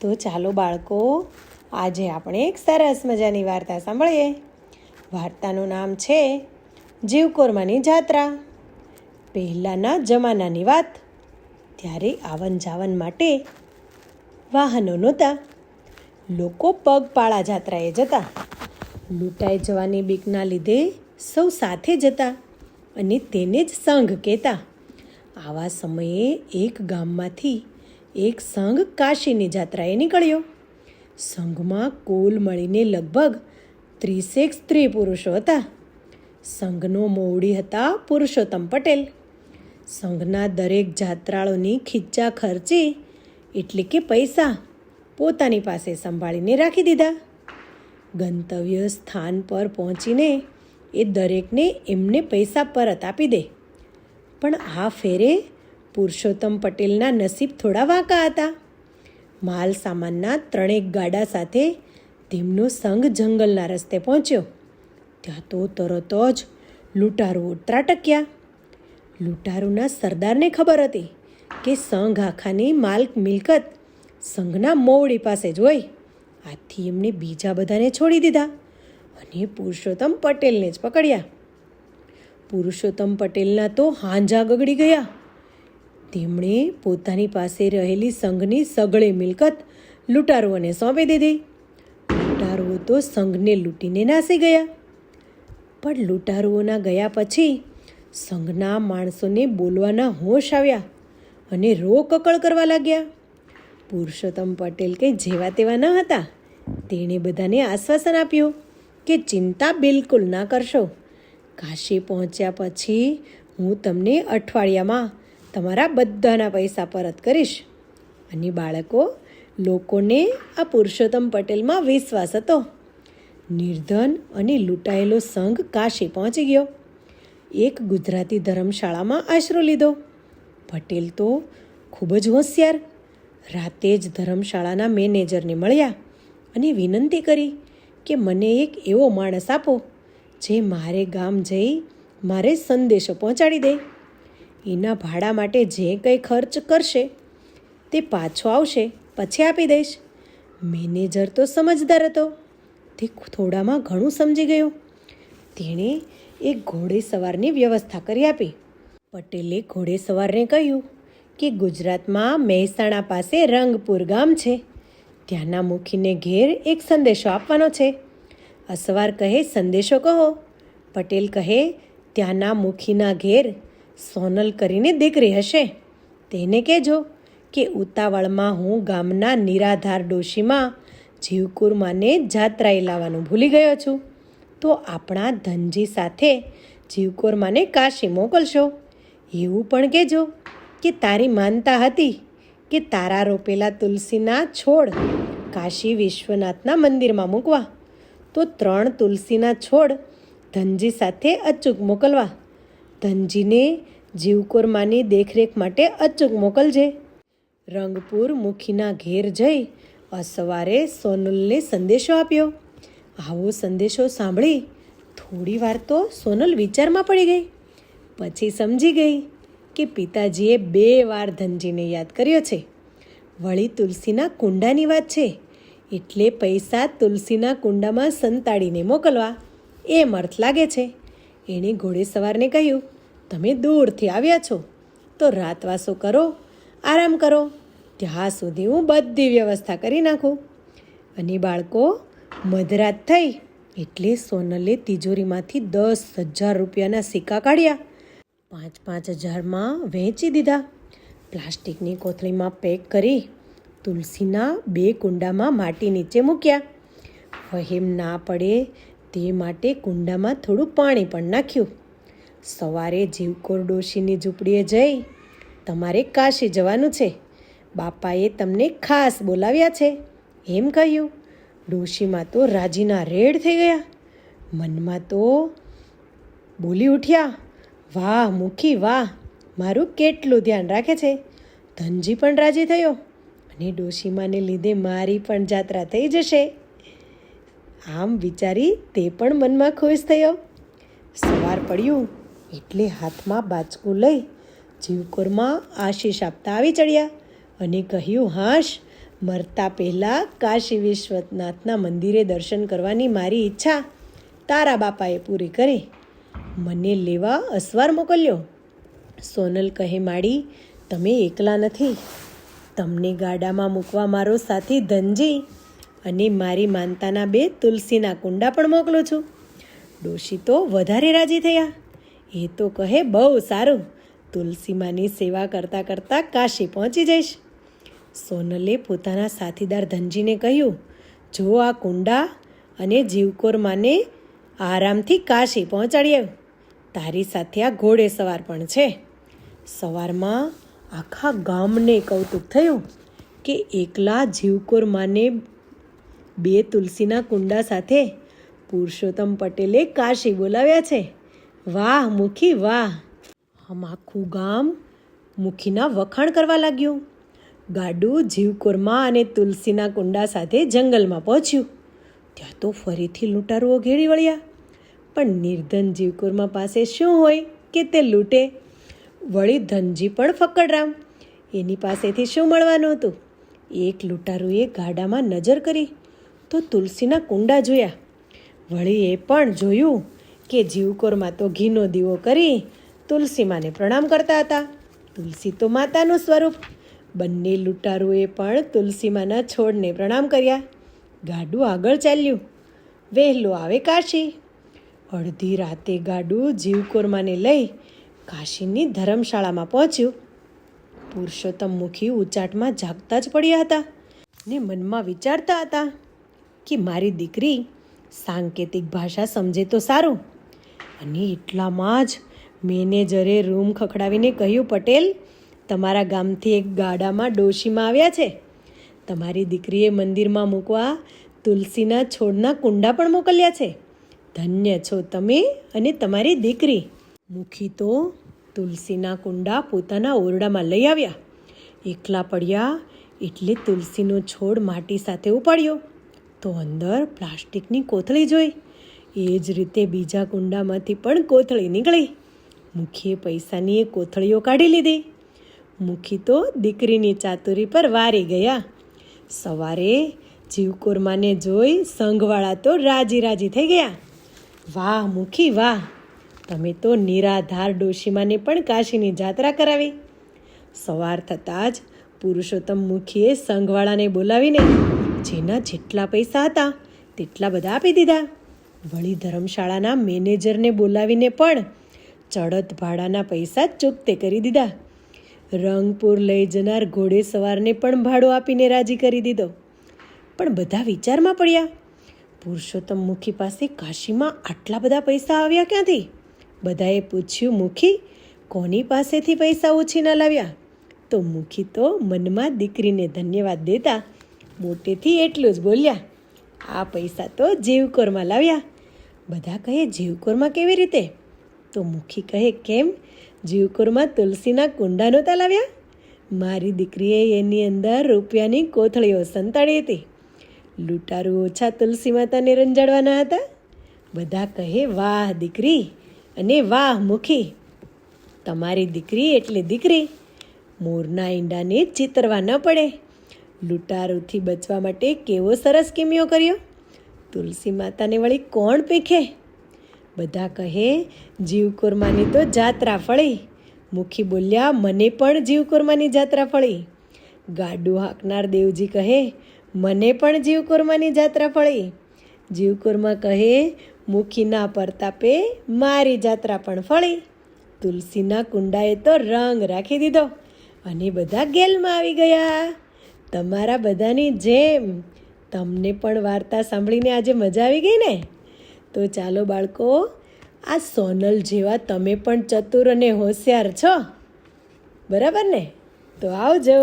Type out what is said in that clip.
તો ચાલો બાળકો, આજે આપણે એક સરસ મજાની વાર્તા સાંભળીએ. વાર્તાનું નામ છે જીવકોરમાની જાત્રા. પહેલાંના જમાનાની વાત, ત્યારે આવન જાવન માટે વાહનો નહોતા. લોકો પગપાળા જાત્રાએ જતા. લૂંટાઈ જવાની બીકના લીધે સૌ સાથે જતા અને તેને જ સંઘ કહેતા. આવા સમયે એક ગામમાંથી એક સંઘ કાશીની જાત્રાએ નીકળ્યો. સંઘમાં કુલ મળીને લગભગ ત્રીસેક સ્ત્રી પુરુષો હતા. સંઘનો મોવડી હતા પુરુષોત્તમ પટેલ. સંઘના દરેક જાત્રાળુની ખીચ્ચા ખર્ચી એટલે કે પૈસા પોતાની પાસે સંભાળીને રાખી દીધા. ગંતવ્ય સ્થાન પર પહોંચીને એ દરેકને એમને પૈસા પરત આપી દે. પણ આ ફેરે પુરુષોત્તમ પટેલના નસીબ થોડા વાંકા હતા. માલ સામાનના ત્રણેક ગાડા સાથે તેમનો સંઘ જંગલના રસ્તે પહોંચ્યો. ત્યાં તો તરત જ લૂંટારુઓ ત્રાટક્યા લૂંટારુના સરદારને ખબર હતી કે સંઘ આખાની માલ મિલકત સંઘના મોવડી પાસે જ હોય. આથી એમણે બીજા બધાને છોડી દીધા અને પુરુષોત્તમ પટેલને જ પકડ્યા. પુરુષોત્તમ પટેલના તો હાંજા ગગડી ગયા. તેમણે પોતાની પાસે રહેલી સંઘની સગળી મિલકત લૂંટારુઓને સોંપી દીધી. લૂંટારુઓ તો સંઘને લૂંટીને નાસી ગયા. પણ લૂંટારુઓના ગયા પછી સંઘના માણસોને બોલવાના હોશ આવ્યા અને રોકકળ કરવા લાગ્યા. પુરુષોત્તમ પટેલ કંઈ જેવા તેવા ન હતા. તેણે બધાને આશ્વાસન આપ્યું કે ચિંતા બિલકુલ ના કરશો. કાશી પહોંચ્યા પછી હું તમને અઠવાડિયામાં તમારા બધાના પૈસા પરત કરીશ. અને બાળકો, લોકોને આ પુરુષોત્તમ પટેલમાં વિશ્વાસ હતો. નિર્ધન અને લૂંટાયેલો સંઘ કાશી પહોંચી ગયો. એક ગુજરાતી ધર્મશાળામાં આશરો લીધો. પટેલ તો ખૂબ જ હોશિયાર. રાતે જ ધર્મશાળાના મેનેજરને મળ્યા અને વિનંતી કરી કે મને એક એવો માણસ આપો, જે મારે ગામ જઈ મારે સંદેશો પહોંચાડી દે. એના ભાડા માટે જે કંઈ ખર્ચ કરશે તે પાછો આવશે, પછી આપી દઈશ. મેનેજર તો સમજદાર હતો. તે થોડામાં ઘણું સમજી ગયો. તેણે એક ઘોડે સવારની વ્યવસ્થા કરી આપી. પટેલે ઘોડે સવારને કહ્યું કે ગુજરાતમાં મહેસાણા પાસે રંગપુર ગામ છે. ત્યાંના મુખીને ઘેર એક સંદેશો આપવાનો છે. અસવાર કહે, સંદેશો કહો. પટેલ કહે, ત્યાંના મુખીના ઘેર સોનલ કરીને દીકરી હશે. તેને કહેજો કે ઉતાવળમાં હું ગામના નિરાધાર ડોશીમાં જીવકુરમાને જાત્રાએ લાવવાનું ભૂલી ગયો છું. તો આપણા ધનજી સાથે જીવકુરમાને કાશી મોકલશો. એવું પણ કહેજો કે તારી માનતા હતી કે તારા રોપેલા તુલસીના છોડ કાશી વિશ્વનાથના મંદિરમાં મૂકવા. તો ત્રણ તુલસીના છોડ ધનજી સાથે અચૂક મોકલવા. ધનજીને જીવકોરમાની દેખરેખ માટે અચૂક મોકલજે. રંગપુર મુખીના ઘેર જઈ અસવારે સોનલને સંદેશો આપ્યો. આવો સંદેશો સાંભળી થોડી વાર તો સોનલ વિચારમાં પડી ગઈ. પછી સમજી ગઈ કે પિતાજીએ બે વાર ધનજીને યાદ કર્યો છે. વળી તુલસીના કુંડાની વાત છે. એટલે પૈસા તુલસીના કુંડામાં સંતાડીને મોકલવા. એમ અર્થ લાગે છે. એણે ઘોડેસવારને કહ્યું, તમે દૂરથી આવ્યા છો, તો રાતવાસો કરો, આરામ કરો, ત્યાં સુધી હું બધી વ્યવસ્થા કરી નાખું. અને બાળકો, મધરાત થઈ એટલે સોનલે તિજોરીમાંથી દસ હજાર રૂપિયાના સિક્કા કાઢ્યા. પાંચ પાંચ હજારમાં વહેંચી દીધા. પ્લાસ્ટિકની કોથળીમાં પેક કરી તુલસીના બે કુંડામાં માટી નીચે મૂક્યા. વહેમ ના પડે તે માટે કુંડામાં થોડું પાણી પણ નાખ્યું. સવારે જીવકોર ડોશીની ઝૂંપડીએ જઈ, તમારે કાશી જવાનું છે. બાપાએ તમને ખાસ બોલાવ્યા છે. એમ કહ્યું. ડોશીમાં તો રાજીના રેડ થઈ ગયા. મનમાં તો બોલી ઉઠ્યા, વાહ, મુખી, વાહ, મારું કેટલું ધ્યાન રાખે છે. ધનજી પણ રાજી થયો અને ડોશીમાને લીધે મારી પણ જાત્રા થઈ જશે. આમ વિચારી તે પણ મનમાં ખુશ થયો. સવાર પડ્યું, એટલે હાથમાં બાચકું લઈ જીવકોરમાં આશીષ આપતા આવી ચડ્યા અને કહ્યું, હાશ, મરતા પહેલાં કાશી વિશ્વનાથના મંદિરે દર્શન કરવાની મારી ઈચ્છા તારા બાપાએ પૂરી કરી. મને લેવા અસવાર મોકલ્યો. સોનલ કહે, માડી, તમે એકલા નથી. તમને ગાડામાં મૂકવા મારો સાથી ધનજી અને મારી માનતાના બે તુલસીના કુંડા પણ મોકલું છું. ડોશી તો વધારે રાજી થયા. એ તો કહે બહુ સારું. તુલસીમાની સેવા કરતાં કરતાં કાશી પહોંચી જઈશ. સોનલે પોતાના સાથીદાર ધનજીને કહ્યું, જો આ કુંડા અને જીવકોર માને આરામથી કાશી પહોંચાડી આવ. તારી સાથે આ ઘોડે સવાર પણ છે. સવારમાં આખા ગામને કૌતુક થયું કે એકલા જીવકોર માને બે તુલસીના કુંડા સાથે પુરુષોત્તમ પટેલે કાશી બોલાવ્યા છે. વાહ, મુખી, વાહ. આમ આખું ગામ મુખીના વખાણ કરવા લાગ્યું. ગાડું જીવકોરમાં અને તુલસીના કુંડા સાથે જંગલમાં પહોંચ્યું. ત્યાં તો ફરીથી લૂંટારુઓ ઘેરી વળ્યા. પણ નિર્ધન જીવકોરમાં પાસે શું હોય કે તે લૂંટે? વળી ધનજી પણ ફકડરામ એની પાસેથી શું મળવાનું હતું? એક લૂંટારુએ ગાડામાં નજર કરી. તો તુલસીના કુંડા જોયા. વળી એ પણ જોયું કે જીવકોરમાં તો ઘીનો દીવો કરી તુલસીમાને પ્રણામ કરતા હતા. તુલસી તો માતાનું સ્વરૂપ. બંને લૂંટારુએ પણ તુલસીમાના છોડને પ્રણામ કર્યા. ગાડું આગળ ચાલ્યું. વહેલો આવે કાશી. અડધી રાતે ગાડું જીવકોરમાને લઈ કાશીની ધર્મશાળામાં પહોંચ્યું. પુરુષોત્તમ મુખી ઉચાટમાં જાગતા જ પડ્યા હતા ને મનમાં વિચારતા હતા કે મારી દીકરી સાંકેતિક ભાષા સમજે તો સારું. અને એટલામાં જ મેનેજરે રૂમ ખખડાવીને કહ્યું, પટેલ, તમારા ગામથી એક ગાડામાં ડોશીમાં આવ્યા છે. તમારી દીકરીએ મંદિરમાં મૂકવા તુલસીના છોડના કુંડા પણ મોકલ્યા છે. ધન્ય છો તમે અને તમારી દીકરી. મુખી તો તુલસીના કુંડા પોતાના ઓરડામાં લઈ આવ્યા. એકલા પડ્યા એટલે તુલસીનો છોડ માટી સાથે ઉપાડ્યો. તો અંદર પ્લાસ્ટિકની કોથળી જોઈ. એ જ રીતે બીજા કુંડામાંથી પણ કોથળી નીકળી. મુખીએ પૈસાની એ કોથળીઓ કાઢી લીધી. મુખી તો દીકરીની ચાતુરી પર વારી ગયા. સવારે જીવકોરમાને જોઈ સંઘવાળા તો રાજી રાજી થઈ ગયા. વાહ, મુખી, વાહ! તમે તો નિરાધાર ડોશીમાને પણ કાશીની જાત્રા કરાવી. સવાર થતાં જ પુરુષોત્તમ મુખીએ સંઘવાળાને બોલાવીને જેના જેટલા પૈસા હતા, તેટલા બધા આપી દીધા. વળી ધર્મશાળાના મેનેજરને બોલાવીને પણ ચડત ભાડાના પૈસા ચૂકતે કરી દીધા. રંગપુર લઈ જનાર ઘોડે સવારને પણ ભાડું આપીને રાજી કરી દીધો. પણ બધા વિચારમાં પડ્યા, પુરુષોત્તમ મુખી પાસે કાશીમાં આટલા બધા પૈસા આવ્યા ક્યાંથી? બધાએ પૂછ્યું, મુખી, કોની પાસેથી પૈસા ઓછીના લાવ્યા? તો મુખી તો મનમાં દીકરીને ધન્યવાદ દેતા મોટેથી એટલું જ બોલ્યા, આ પૈસા તો જીવકોરમાં લાવ્યા. બધા કહે જીવકોરમાં કેવી રીતે? તો મુખી કહે, કેમ? જીવકોરમાં તુલસીના કુંડા નહોતા લાવ્યા? મારી દીકરીએ એની અંદર રૂપિયાની કોથળીઓ સંતાડી હતી. લૂંટારું ઓછા તુલસી માતાને રંજાડવાના હતા? બધા કહે, વાહ દીકરી અને વાહ મુખી. તમારી દીકરી એટલે દીકરી. મોરના ઈંડાને ચિતરવા ન પડે. લૂંટારુથી બચવા માટે કેવો સરસ કિમિયો કર્યો? તુલસી માતાને વળી કોણ પીખે? બધા કહે જીવકોરમાની તો જાત્રા ફળી. મુખી બોલ્યા, મને પણ જીવકોરમાની જાત્રા ફળી. ગાડું હાંકનાર દેવજી કહે, મને પણ જીવકોરમાની જાત્રા ફળી. જીવકોરમાં કહે, મુખીના પરતાપે મારી જાત્રા પણ ફળી. તુલસીના કુંડાએ તો રંગ રાખી દીધો અને બધા ગેલમાં આવી ગયા. તમારા બધાની જેમ તમને પણ વાર્તા સાંભળીને આજે મજા આવી ગઈ ને? તો ચાલો બાળકો, આ સોનલ જેવા તમે પણ ચતુર અને હોશિયાર છો. બરાબર ને? તો આવજો.